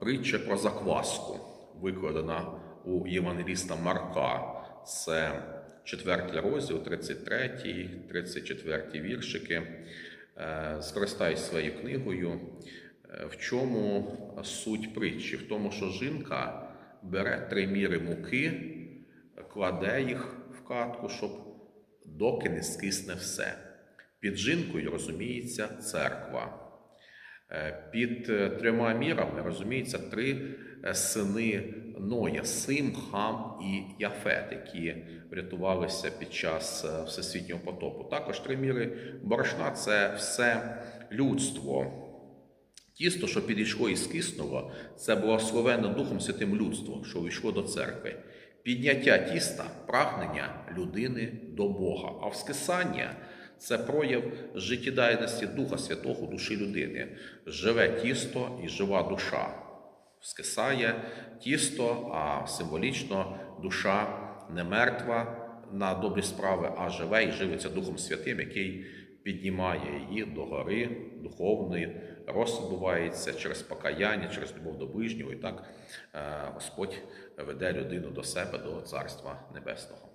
притча про закваску, викладена у Євангеліста Марка. Це 4 розділ, 33, 34 віршики. Е, Скористаюсь своєю книгою. Е, В чому суть притчі? В тому, що жінка бере три міри муки, кладе їх в катку, щоб доки не скисне все. Під жінкою розуміється церква. Е, Під е, трьома мірами розуміється три е, сини Ноя: Сим, Хам і Яфет, які врятувалися під час всесвітнього потопу. Також три міри борошна це все людство. Тісто, що підійшло із киснуло, це благословенне Духом Святим людство, що увійшло до церкви. Підняття тіста прагнення людини до Бога, а вскисання це прояв життєдайності Духа Святого душі людини. Живе тісто і жива душа. Вскисає тісто, а символічно душа не мертва на добрі справи, а живе і живиться Духом Святим, який піднімає її до гори духовної, рост через покаяння, через любов до ближнього. І так е, Господь веде людину до себе, до Царства Небесного.